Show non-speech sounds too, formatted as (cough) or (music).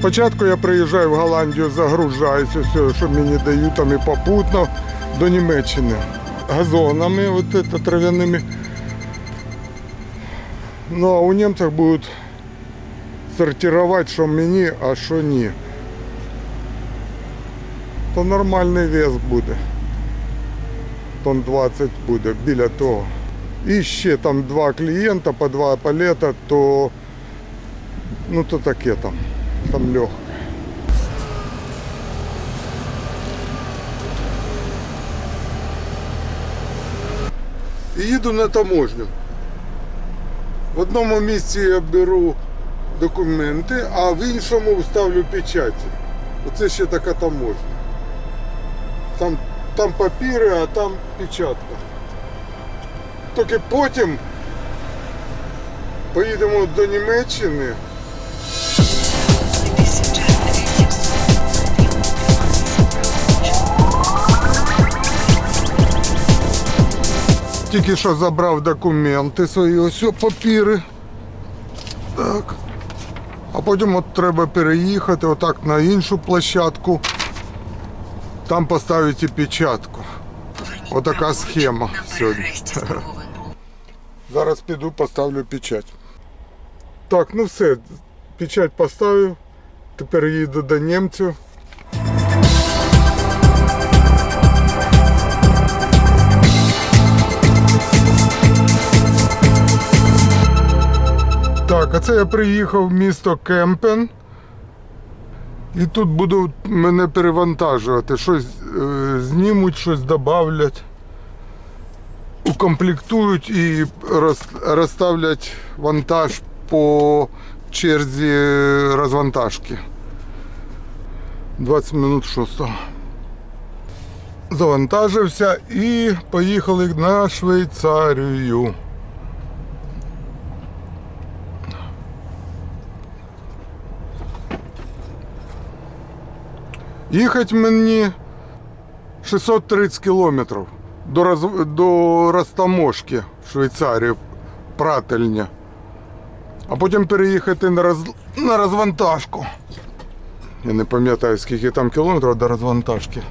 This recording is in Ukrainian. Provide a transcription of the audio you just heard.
Спочатку я приїжджаю в Голландію, загружаюся, все, що мені дають там і попутно до Німеччини. Газонами, вот это, травяними. Ну а у немців будуть сортувати, що мені, а що ні. То нормальний вес буде. Тон 20 буде біля того. І ще там два клієнта по два палета, то ну то таке там. Там легко. І їду на таможню. В одному місці я беру документи, а в іншому вставлю печаті. Оце ще така таможня. Там, там папіри, а там печатка. Тільки потім поїдемо до Німеччини. Тільки що забрав документи свої, ось папіри. Так. А потім от треба переїхати отак на іншу площадку. Там поставити печатку. Отака схема сьогодні. (laughs) Зараз піду, поставлю печать. Так, ну все, печать поставив. Тепер їду до німців. Так, а це я приїхав в місто Кемпен. І тут будуть мене перевантажувати. Щось е, знімуть, щось додавлять, укомплектують і роз, розставлять вантаж по черзі розвантажки. 20 минут шостого. Завантажився і поїхали на Швейцарію. Їхати мені 630 кілометрів до, роз... до Растаможки в Швейцарії, прательня. А потім переїхати на, роз... на розвантажку. Я не пам'ятаю, скільки там кілометрів до розвантажки.